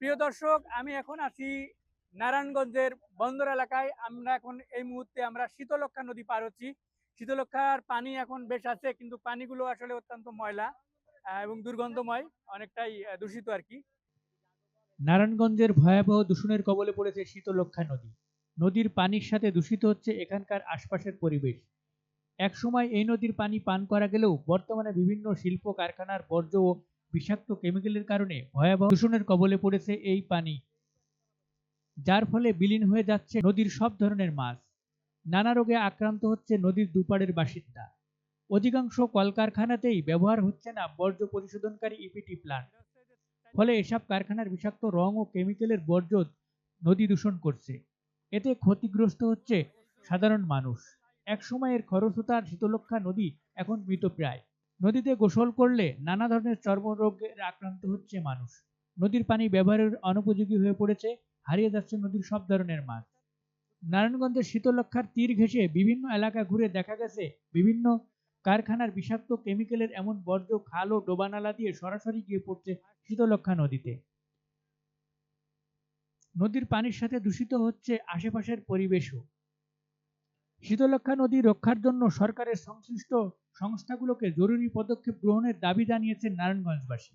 প্রিয় দর্শক, আমি এখন আছি নারায়ণগঞ্জের বন্দর এলাকায়। আমরা এখন এই মুহূর্তে আমরা শীতলক্ষা নদী পার হচ্ছি। শীতলক্ষার পানি এখন বেশ আছে, কিন্তু পানিগুলো আসলে অত্যন্ত ময়লা এবং দুর্গন্ধময়, অনেকটাই দূষিত আর কি। নারায়ণগঞ্জের ভয়াবহ দূষণের কবলে পড়েছে শীতলক্ষা নদী। নদীর পানির সাথে দূষিত হচ্ছে এখানকার আশপাশের পরিবেশ। একসময় এই নদীর পানি পান করা গেলেও বর্তমানে বিভিন্ন শিল্প কারখানার বর্জ্য বিষাক্ত কেমিক্যালের কারণে ভয়াবহ দূষণের কবলে পড়েছে এই পানি, যার ফলে বিলীন হয়ে যাচ্ছে নদীর সব ধরনের মাছ। নানা রোগে আক্রান্ত হচ্ছে নদীর দুপাড়ের বাসিন্দা। অধিকাংশ কলকারখানাতেই ব্যবহার হচ্ছে না বর্জ্য পরিশোধনকারী ইপিটি প্লান্ট ফলে এসব কারখানার বিষাক্ত রং ও কেমিক্যালের বর্জ্য নদী দূষণ করছে। এতে ক্ষতিগ্রস্ত হচ্ছে সাধারণ মানুষ। এক সময়ের খরস্রোতার শীতলক্ষা নদী এখন মৃতপ্রায় নদীতে গোসল করলে নানা ধরনের চর্মরোগের আক্রান্ত হচ্ছে মানুষ। নদীর পানি ব্যবহারের অনুপযোগী হয়ে পড়েছে, হারিয়ে যাচ্ছে নদীর সব ধরনের মাছ। নারায়ণগঞ্জের শীতলক্ষার তীর ঘেঁষে বিভিন্ন এলাকা ঘুরে দেখা গেছে, বিভিন্ন কারখানার বিষাক্ত কেমিক্যালের এমন বর্জ্য, খাল ও ডোবানালা দিয়ে সরাসরি গিয়ে পড়ছে শীতলক্ষা নদীতে। নদীর পানির সাথে দূষিত হচ্ছে আশেপাশের পরিবেশও। শীতলক্ষা নদী রক্ষার জন্য সরকারের সংশ্লিষ্ট সংস্থাগুলোকে জরুরি পদক্ষেপ গ্রহণের দাবি জানিয়েছেন নারায়ণগঞ্জবাসী।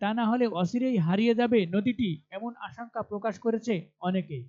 তা না হলে অচিরেই হারিয়ে যাবে নদীটি, এমন আশঙ্কা প্রকাশ করেছে অনেকেই।